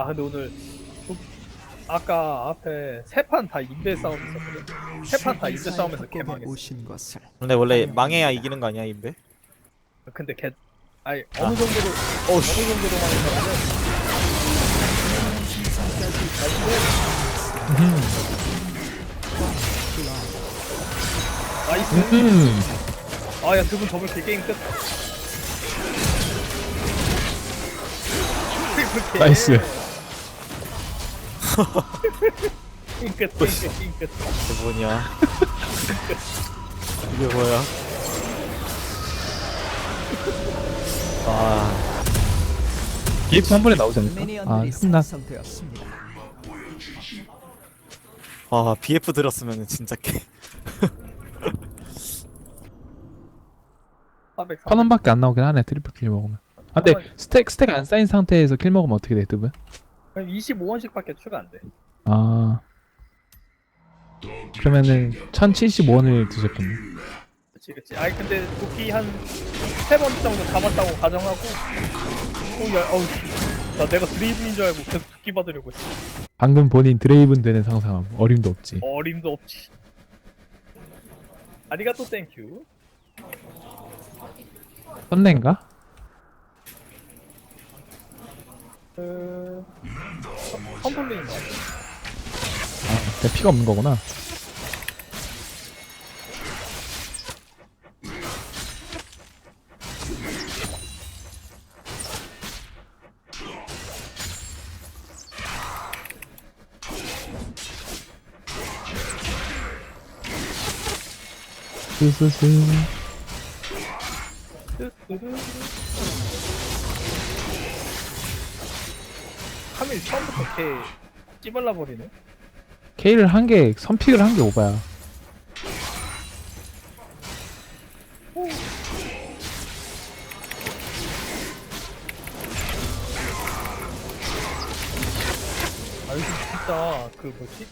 아 근데 오늘 좀- 아까 앞에 세 판다 인베 싸움 있었거든. 세 판다 인베 싸움에서 개 망했어. 오신 것을 근데 원래 망해야 이기는 거 아니야 인베? 근데 개 아니 어느 정도로 어느 정도로 망했냐면 나이스. 음 아야 두 분 접을 게 게임 끝. 나이스 끝. 게임 끝. 이게 뭐냐? 이게 뭐야? 아 게이트 한 번에 나오지 않을까? 아 생성되었습니다. 아 BF 들었으면 진짜 개. 400. 천 원밖에 안 나오긴 하네 트리플 킬 먹으면 아 근데 스택 스택 안 쌓인 상태에서 킬 먹으면 어떻게 돼 뜨분? 25원씩밖에 추가 안 돼. 아 그러면은 1075원을 드셨겠네 그치 그치. 아니 근데 도끼 한 세 번 정도 잡았다고 가정하고 오야 어우 나 내가 드리블인 줄 알고 계속 도끼 받으려고 했어. 방금 본인 드레이븐 되는 상상함 어림도 없지 어림도 없지. 아리가또 땡큐. 썸네인가? 그... 컴플레인 아, 내 피가 없는 거구나. 쓰쓰쓰. 3일 처음부터 걔 찌발라버리네 K를 한게 선픽을 한게 오바야. 아 요즘 진짜 그 뭐지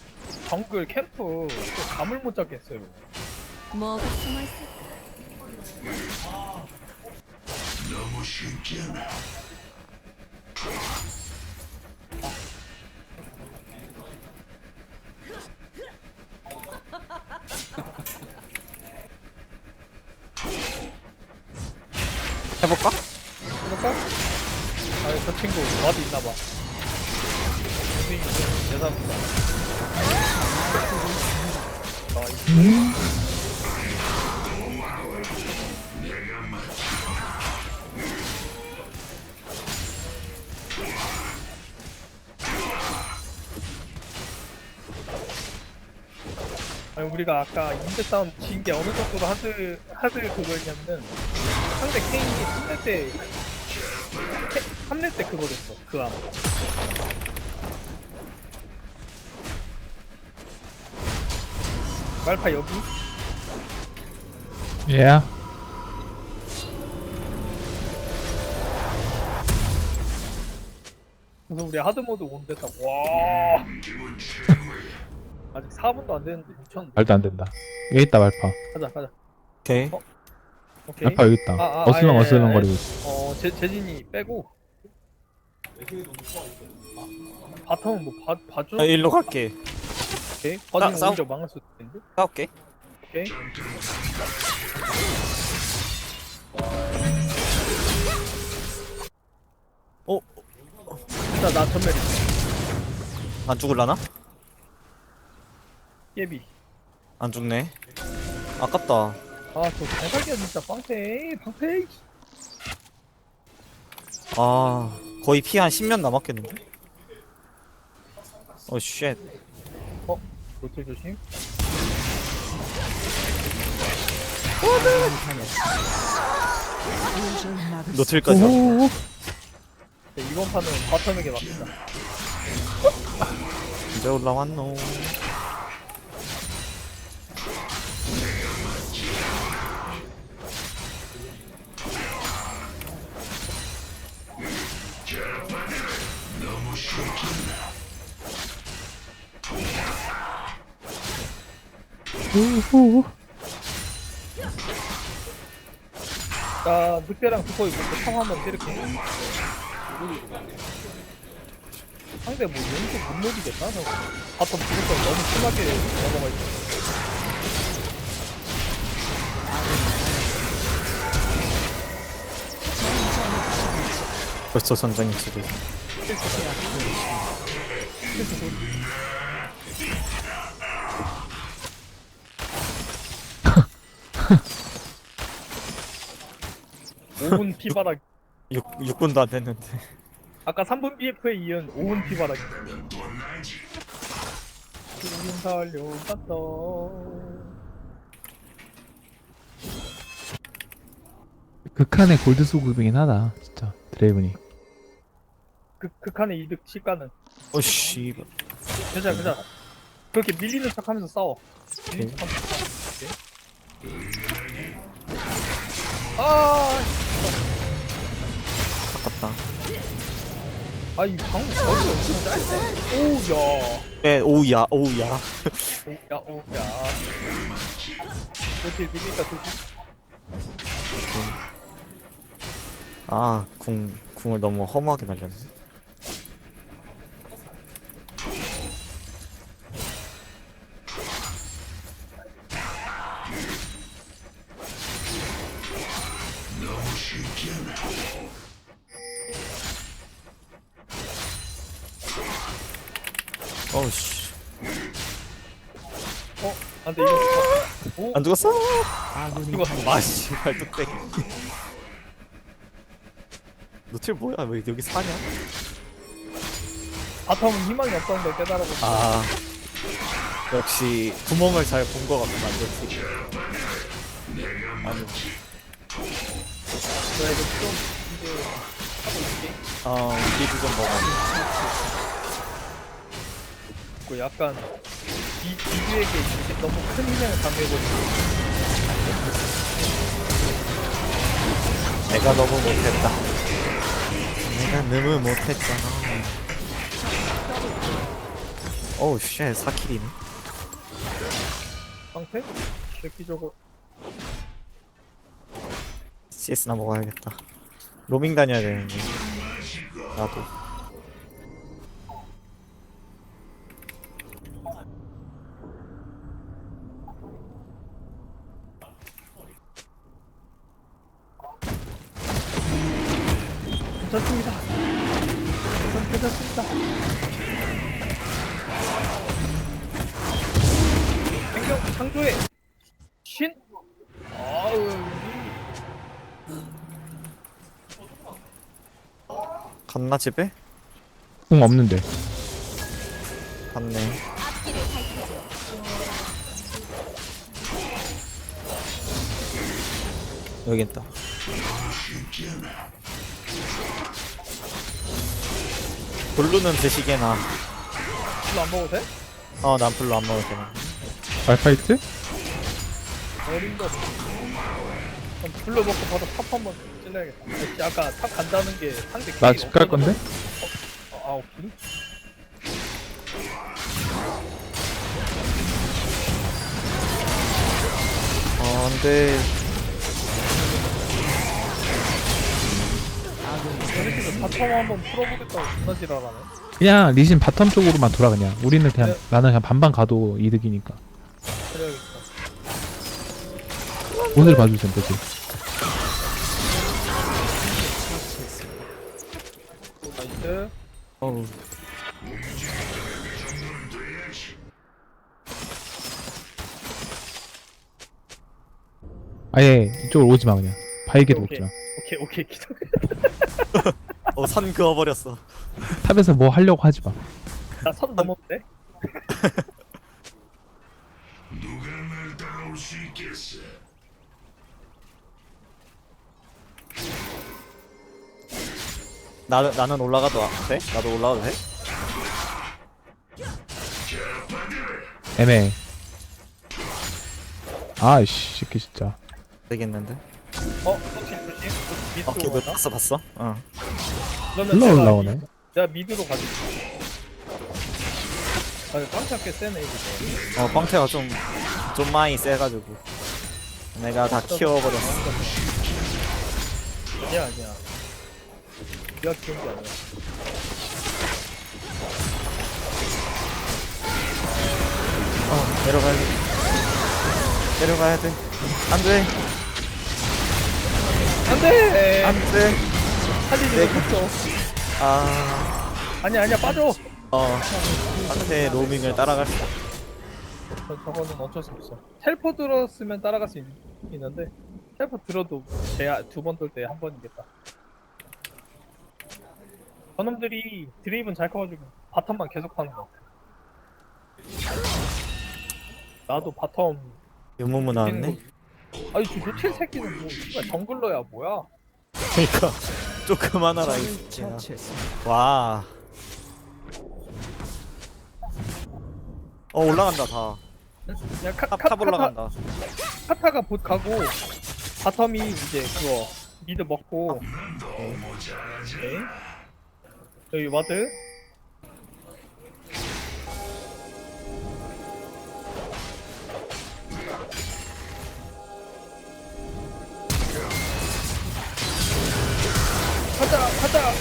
정글 캠프 진짜 잠을 못 잤겠어요 뭐가 숨어 있을까? 너무 쉽지 않아. 저 친구 와도 있나봐. 여자분다. 아, 아니 우리가 아까 인대 싸움 진 게 어느 정도로 하드 하드 그거였냐면은 상대 케인이 3렙 때 3렙 때 그거 됐어 그 암. 말파 여기? 예 그래서 우리 하드 모드 온댔다 와. 아직 4분도 안 됐는데 6천. 말도 안 된다. 여기 있다 말파. 가자 가자. 오케이. 어? 오케이. 말파 여기 있다. 아, 아, 어슬렁 아, 예, 어슬렁 예, 거리고 있어. 어 재, 재진이 빼고 바텀은 뭐 봐, 봐줘? 나 일로 갈게. 오케이 봐주면 싸움- 오히려 망할 수도 있는데 싸울게. 오케이 어? 일단 나 전멸이 안 죽을라나? 예비 안 죽네. 아깝다. 아저 대박이야 진짜 방패 방패 아 거의 피 한 10년 남았겠는데? 어 쉣. 조심 우주를 막을 수 노틀까지. 오호호 네, 이번 판은 바텀에게 맡긴다 이제 올라왔노. 오호호 나 늑대랑 볼때 청 한번 때릴게. 상대 뭐 연속 못 녹이겠다 저거. 바텀 무조건 너무 심하게 넘어가 있어 벌써 전장이 지금 오분 피바라기. 6, 6분도 안 됐는데. 아까 3분 BF에 이은 5분 피바라기. 지금 살려갔다 극한의 골드 수급이긴 하다 진짜. 드레이븐이. 극, 극한의 이득 시가는. 어씨. 괜찮아 괜찮아. 그렇게 밀리는 척 하면서 싸워 밀리는 오케이. 척 하면서 싸워. 오케이. 아, 아깝다 아, 이 방금 거리 엄청 짧네. 오우야. 에 오우야 오우야 오우야, 오우야. 그렇지, 밀리니까 조심. 아궁 궁을 너무 허무하게 날렸네 어우씨 어, 안 돼, 이거. 오, 안 죽었어? 이거. 마씨 발뚝배기 너틸 뭐야 왜 여기 사냐? 바텀은 희망이 없다는 걸 깨달아보고. 아 역시 구멍을 잘본거 같구만 역시 아니 내가 이거 좀, 이제, 하고 있게. 어 리드 좀 먹어 그 약간, 비, 비주에게 이제 너무 큰 희망을 강요해버리고. 내가 너무 못했다 내가 너무 못했잖아 어우 쉣 4킬이네 상태? 획기적으로. CS나 먹어야겠다 로밍 다녀야 되는데 나도 집에? 궁 없는데 갔네 여기 있다 블루는 드시게나 이거 안 먹어도 돼? 어 난 블루 안 먹을 거야 말파이트? 어림도 없어. 그럼 불러 먹고 바로 탑 한번 찔러야겠다. 역시 아까 탑 간다는 게 상대 나 집 갈 건데? 어, 아. 어 안돼 저렇게도 바텀 한번 풀어보겠다고 존나 지랄하네. 그냥 리신 바텀 쪽으로만 돌아 그냥 우리는 그냥 네. 나는 그냥 반반 가도 이득이니까 오늘 봐주세요 되지 오, 나이스. 어우 아예 이쪽으로 오지 마 그냥 바이게도 오케이. 오케이, 오케이. 기도. 어산 그어버렸어 탑에서 뭐 하려고 하지 마 나선 넘었대? 나는 나는 올라가도 돼? 나도 올라가도 돼? 애매해 아이씨 새끼 진짜 되겠는데? 어, 조심. 어, 미드로. 봤어 봤어? 어. 그러면 흘러 내가 올라오네 미- 내가 미드로 가줄게. 아, 깜짝 꽤 세네, 이거. 어 빵태가 좀 좀 많이 세가지고 내가 다 키워버렸어 아니야, 아니야. 기가 키운 게 아니야? 어 내려가야 돼 내려가야 돼 안돼 안돼 안돼 네. 살리지 못했어. 아 아니야 아니야 빠져. 어, 상대 로밍을 따라갈 수 저, 저거는 어쩔 수 없어. 텔포 들었으면 따라갈 수 있, 는데 텔포 들어도 제두번 돌 때 한 번이겠다. 저놈들이 드립은 잘 커가지고 바텀만 계속 하는 거 같아 나도 바텀 유무무 나왔네. 아니 저 노틸 새끼는 뭐 씨발 정글러야 뭐야 그러니까 조금 하나라 이 새끼야. 와. 어 올라간다 다. 그냥 카, 탑, 카, 탑 올라간다. 카타, 가 봇 가고 바텀이 이제 그거 미드 먹고 오케이. 여기 와드 가자 가자.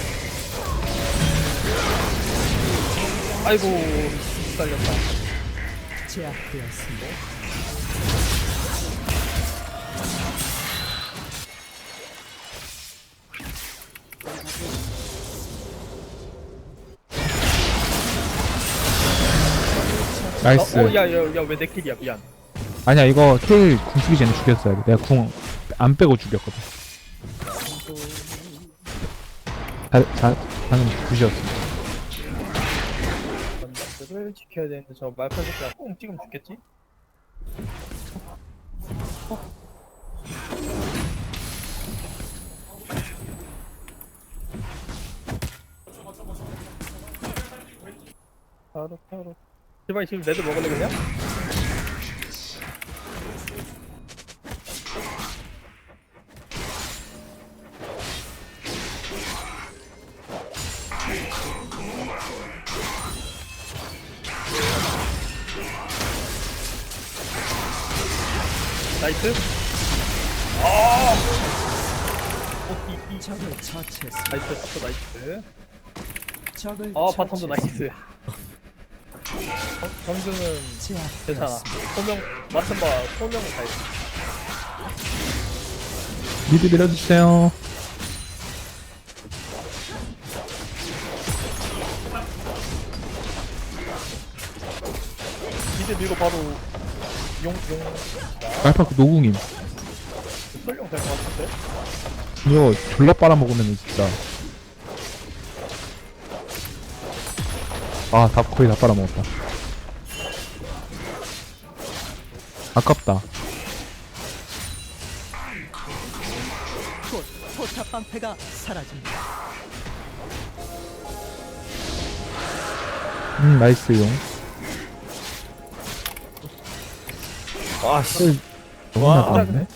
아이고 살렸다 나이스. 어, 야, 야, 야, 왜 내 킬이야? 미안. 아니야 이거 킬궁 쓰기 전에 죽였어야 돼. 내가 궁 안 빼고 죽였거든. 잘, 잘, 방금 굿이었어. 건담들을 지켜야 되는데 저 말파 새끼가 꽁 찍으면 죽겠지? 바로 바로 제발 지금 레드 먹을래 그냥? 나이스 아! 어, 이, 이 적을 처치했습니다. 나이스 또 나이스 적을 아 바텀도 처치했습니다. 나이스 정- 정규는 괜찮아. 소명 바 소명은 다 있어 미드 밀어주세요. 미드 밀고 바로 용, 용, 말파 그 노궁임. 설령 될 것 같은데? 이거 졸라 빨아먹으면 진짜. 아, 다 거의 다 빨아먹었다. 아깝다. 곧 포탑 방패가 사라집니다. 음, 나이스 용. 와 씨. 너무 와. 나갔네.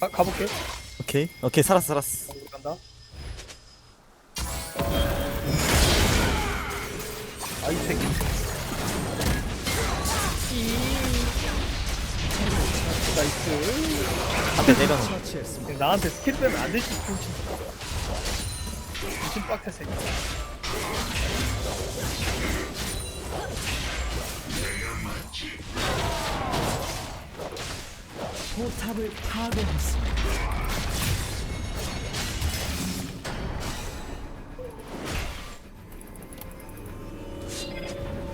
가, 가볼게 오케이 오케이 살았어 살았어. 간다 아 이 새끼 나이스 한대 내려놓. 나한테 스킬 빼면 안 되지 미친 미친 빡태 새끼 포탑을 파괴했습니다.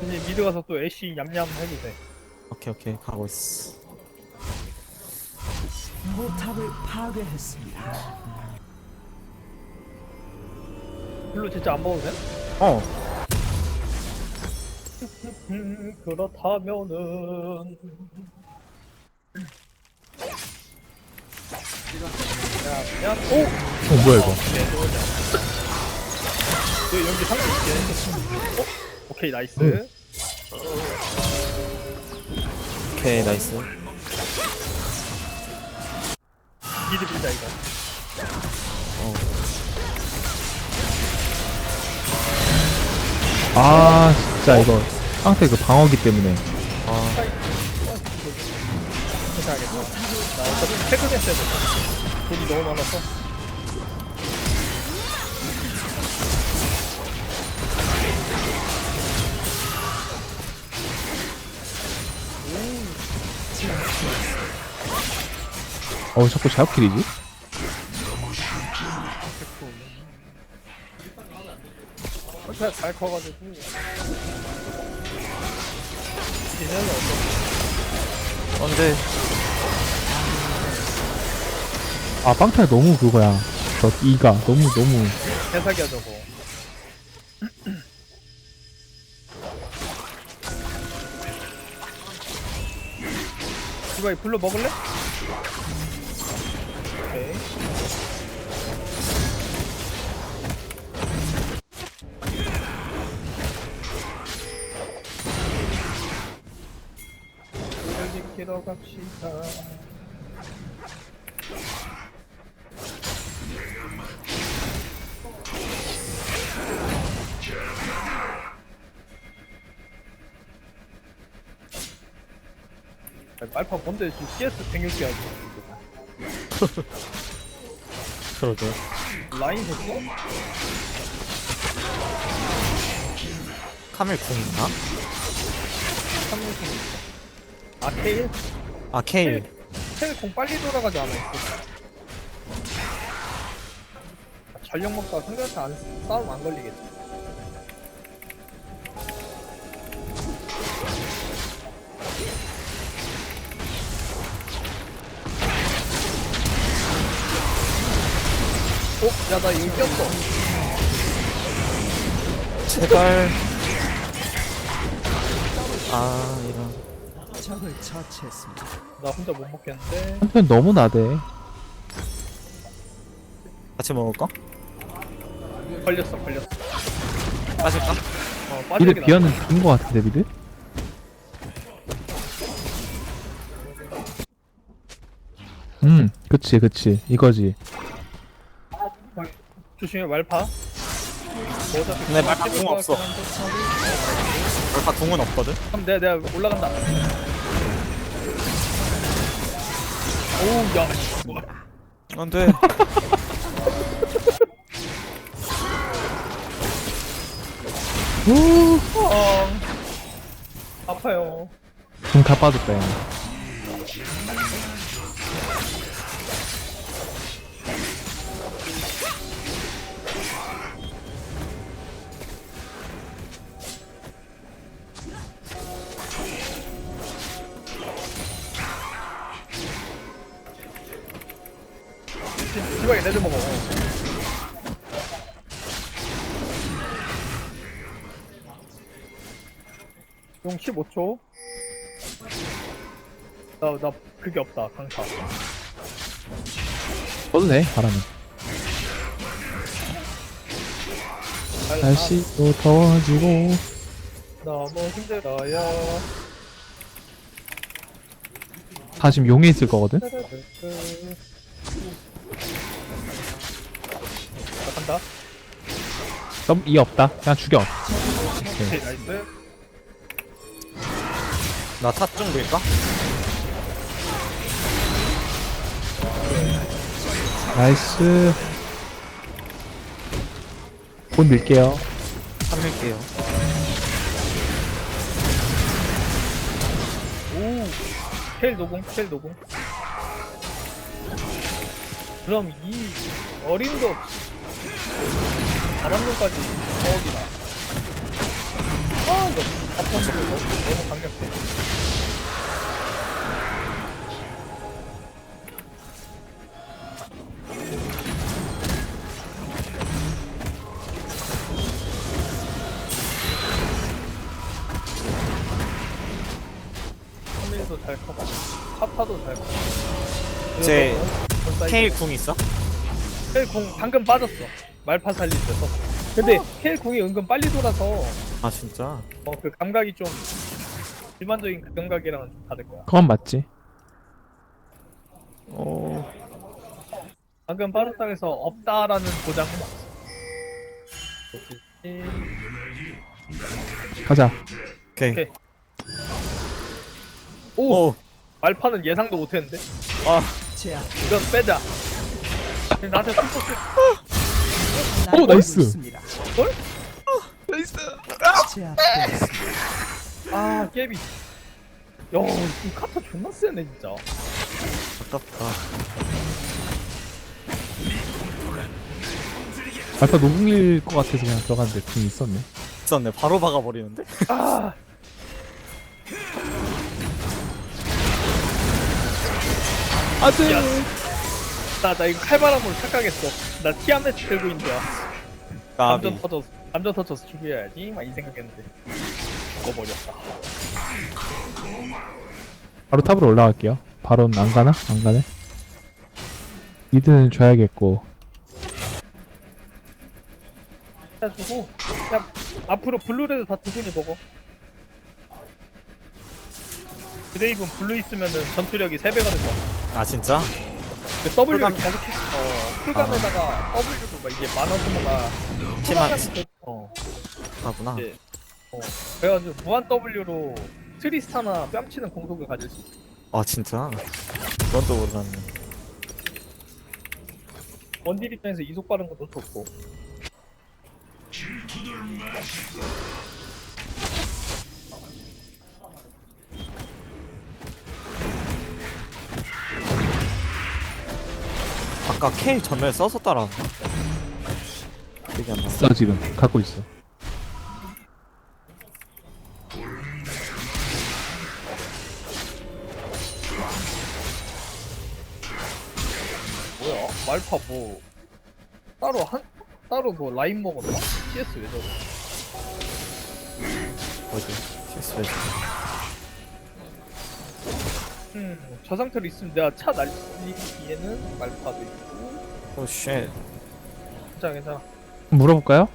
이제 미드 가서 또 애쉬 냠냠 해도 돼 오케이 오케이 가고 있어. 포탑을 파괴했습니다. 별로 진짜 안 돼? 어. 음, 그렇다면은 야, 그냥 오! 어, 뭐야, 이거. 네, 연기 상대 있게 어? 오케이, 나이스. 응. 오케이 나이스. 미드 빌자, 이거. 아, 진짜 이거. 상태 그 방어기 때문에. 아 괜찮겠다. 나 어차피 테크댄스 해야 돼. 돈이 너무 많아서. 어 자꾸 자업킬이지? 혼자 잘 커가지고 얘네는 아 빵타가 너무 그거야. 저 이가 너무 너무. 개사기야 저거. 이거 불러 먹을래? 오케이. 여기 키러 갑시다 말파 뭔데 지금 CS 106개 하지 그러게 라인 됐어? 카밀 궁 있나? 3분 있어 아 케일? 아 케일 케일 공 빨리 돌아가지 않아 있어 아, 전력 먹다가 상대한테 안, 싸움 안 걸리겠지 야나 여기 꼈어 제발. 아 이런. 적을 처치했습니다. 나 혼자 못 먹겠는데? 한편 너무 나대. 같이 먹을까? 걸렸어 걸렸어. 빠질까? 어 미드 빠지게 나 비어는 죽은 거 같은데 미드? 음 그치 그치. 이거지 조심해 말파. 뭐 근데 말파 공것 없어. 얼파 궁은 없거든? 그럼 내가 내가 올라간다. 오우 야. 안 돼. 어, 아파요. 궁다 빠졌다 얘 줘. 나, 나 그게 없다 강타. 써도 돼. 바람은 날씨도 더워지고. 너무 힘들어요. 다 지금 용에 있을 거거든? 나 간다. 이 없다. 그냥 죽여. 오케이 나이스. 나 탑중 밀까? 나이스. 곧 밀게요. 탑 밀게요. 오켈 노공 켈 노공 그럼 이 어림도 없이 바람론까지 저기다 아 이거 바텀 너무 너무 강력해 잘 커. 제. 케일 궁 있어? 켈공 방금 빠졌어. 말파 살릴 때 썼어. 근데 켈 공이 은근 빨리 돌아서 아 진짜? 어 그 감각이 좀 일반적인 그 감각이랑은 좀 다를 거야. 그건 맞지 오 방금 빠졌다 해서 없다라는 보장은 없어. 이- 가자 오케이 오케이. 오! 말파는 예상도 못했는데 아. 이건 빼자. 나한테 super 스 오, 나이스. 뭘? 제압되었습니다. 아 깨비. 야, 이 카타 존나 세네 진짜. 아깝다. 알파 노궁일 것 같아서 그냥 들어갔는데 궁이 있었네. 있었네. 바로 박아버리는데? 아 안돼. 야. 나, 나 이거 칼바람으로 착각했어. 나 티아멧 들고 있는 거야. 까비. 감전 터졌어. 감전 터져서 죽여야지. 막 이 생각했는데. 죽어버렸다. 바로 탑으로 올라갈게요. 바론 안 가나? 안 가네. 미드는 줘야겠고. 해가지고, 야, 앞으로 블루레드 다 두 분이 먹어. 드레이븐 블루 있으면은 전투력이 3배가 된다. 아, 진짜? 그 W를 쿨감- 계속 해. 어, 풀감에다가 W도 막 이게 만화 소모가. 팀만 어, 하구나. 이제, 어. 그래가지고 무한 W로 트리스타나 뺨치는 공속을 가질 수 있어. 아, 진짜? 그건 또 몰랐네. 원딜 입장에서 이속 빠른 것도 좋고. 아까 K 전멸 써서 따라왔나? 기억이 안 나. 있어 지금 갖고 있어. 뭐야? 말파 뭐 따로 한 따로 뭐 라인 먹었나? CS 왜 저래? 뭐지? 실수했어. 음, 저 상태로 있으면 내가 차 날리기에는 말파도 있고. 오, 쉣. 괜찮아, 괜찮아. 물어볼까요?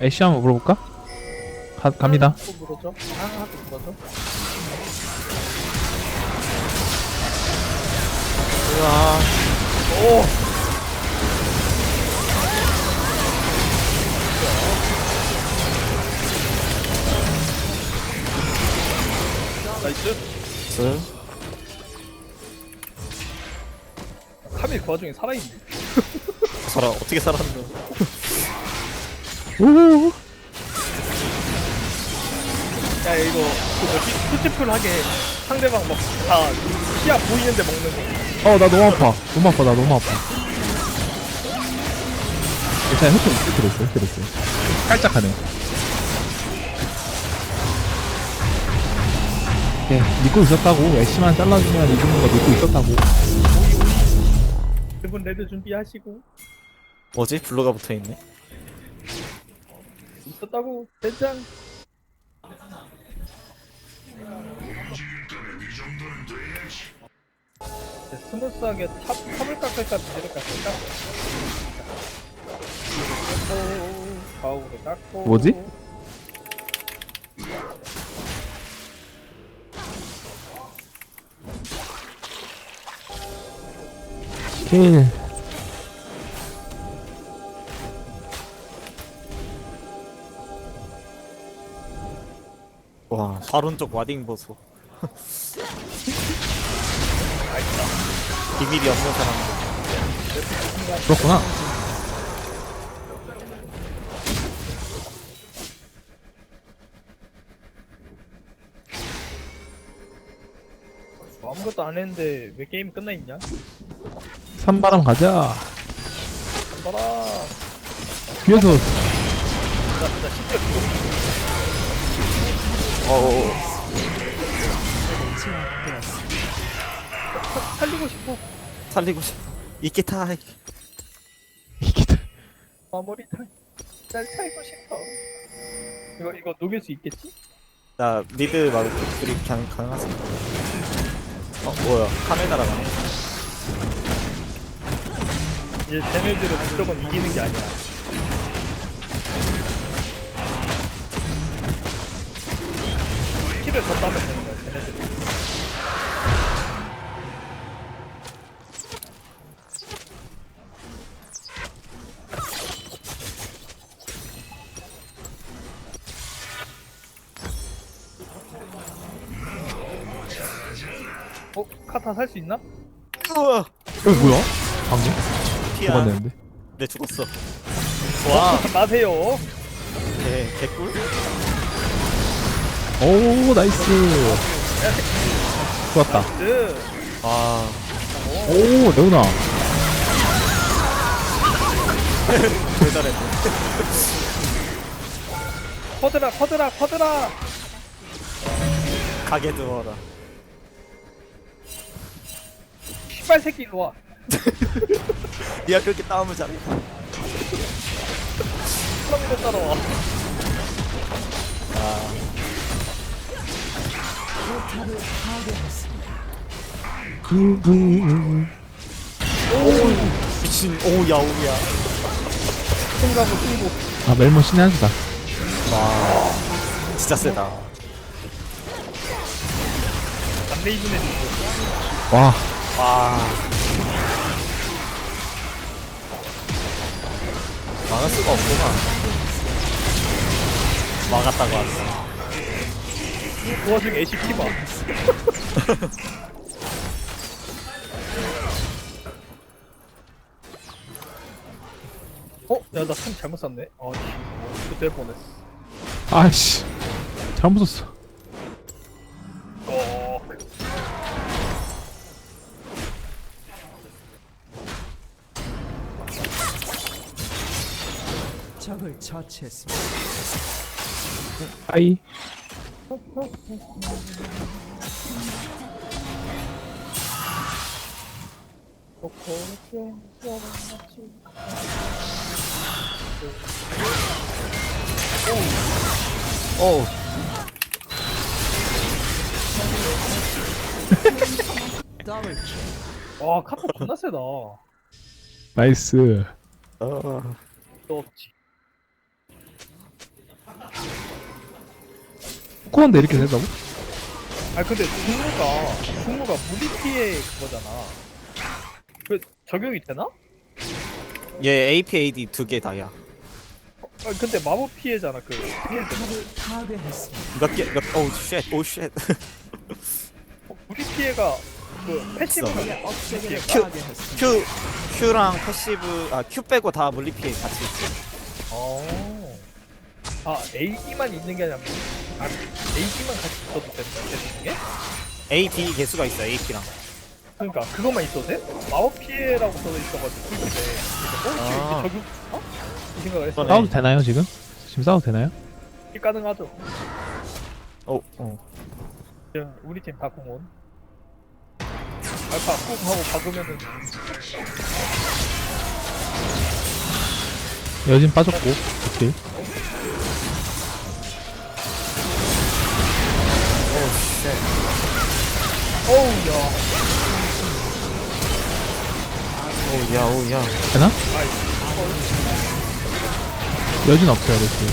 애쉬 한번 물어볼까? 가, 갑니다. 또 물어줘. 아, 또 물어줘. 우와. 오. 나이스. 스. 카밀 그 와중에 살아있네. 저 사람 어떻게 살았노? 오. 야, 이거 그 뭐지? 투지풀 하게 상대방 막다 시야 보이는데 먹는 거. 어, 나 너무 아파. 너무 아파, 나 너무 아파. 일단 흑점 있을 들었어, 흑 들었어. 살짝 하네. 네, 믿고 있었다고. 애쉬만 잘라주면 이기는 거 믿고 있었다고. 그분 레드 준비하시고 뭐지? 블루가 붙어있네? 있었다고 된장. 이제 스무스하게 탑, 탑을 깎을까 미드를 깎을까? 깎고 가오를 깎고 뭐지? 힐. 와, 바론 쪽 와딩 보소. 비밀이 없는 사람들. 그렇구나. 뭐 아무것도 안 했는데 왜 게임 끝나 있냐? 산바람 가자. 봐라. 뒤에서 나 진짜 심지어 어어. 제압되었습니다. 사- 살리고 싶어. 살리고 싶어. 이끼타. 이기다. 마무리 타임. 날 살고 싶어. 이거 이거 녹일 수 있겠지? 나 미드 말고 둘이 그냥 가능하습니다. 어, 뭐야. 카메라가 이제 쟤네들은 무조건 이기는 게 아니야. 키를 더 따면 되는 거야, 쟤네들. 어? 카타 살 수 있나? 어, 뭐야? 방금? 피야. 죽었는데. 네, 죽었어. 와, 마세요. 네, 개꿀? 오, 나이스. 좋았다. 그아오 레오나 대단했네 퍼드라 퍼드라 퍼드라 가게 두어라 씨발 새끼 일로 와 니가 그렇게 싸움을 잘해. 사람들 따라와 아. 미친 오 야오야 승가고 승부 아 멜몬 신의 한수다. 와. 진짜 세다. 승부 와. 와 막을 수가 없구나. 막았다고 하네. 그 와중에 애쉬 피봐. 어? 야나 참 잘못 샀네. 아씨. 이거 될 뻔했어. 아이씨. 잘못 썼어 어... 처치했습니다. 아이 오 더블 킬. 와 카톡 겁나 세다 나이스 어. 또 없지 코어인데 이렇게 된다고? 아 근데 중무가 중무가 무리 피해 그거잖아 그 적용이 되나? 얘 APAD 두 개 다야 아 근데 마법 피해잖아 그 스킬 때문에 포탑을 파괴했습니다. 몇개 몇 오우 쉣오쉣 어, 무리 피해가 그 패시브가 억제기를 큐. Q Q랑 패시브 아 Q 빼고 다 물리 피해 같이 있어 어. 아 AD만 있는 게 아니라 아 AD만 같이 있어도 되는 게? AD 개수가 있어 AP랑 그러니까 그것만 있어도 돼? 마법 피해라고 써져 있어가지고 근데 어? 아. 이게 적용? 어? 이 생각을 했어. 싸워도 되나요 지금? 지금 싸워도 되나요? 이게 가능하죠 어, 어. 그냥 우리 팀 다 공원 알파 꾹 하고 박으면은 여진 빠졌고 오케이 어우 야. 오야 오야. 되나? 여진 없어요 이렇게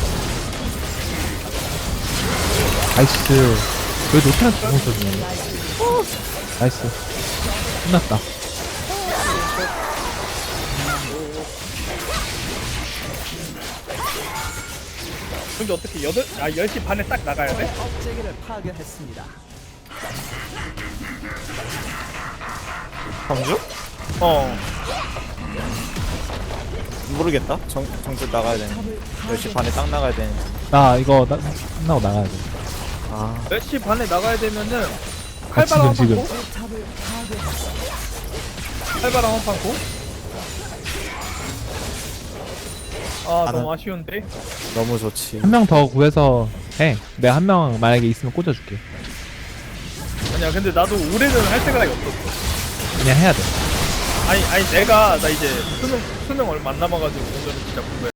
나이스. 왜 노트한테 공을 써주냐 나이스. 끝났다 근데 어떻게 여덟 아 10시 반에 딱 나가야 돼? 억제기를 파괴했습니다. 경주? 어 모르겠다 정, 정주 나가야 되는 탑을 10시 반에 딱 나가야 되는 나 이거 나, 끝나고 나가야 돼 아 10시 반에 나가야 되면은 아, 칼바람 지금, 한판 지금. 고 포탑을 파괴했습니다. 칼바람 한판 고 아 나는- 너무 아쉬운데? 너무 좋지. 한 명 더 구해서 해. 내가 한 명 만약에 있으면 꽂아줄게. 아니야 근데 나도 올해는 할 생각이 없었어. 그냥 해야 돼. 아니 아니 내가 나 이제 수능 수능 얼마 안 남아가지고 오늘은 진짜 공부해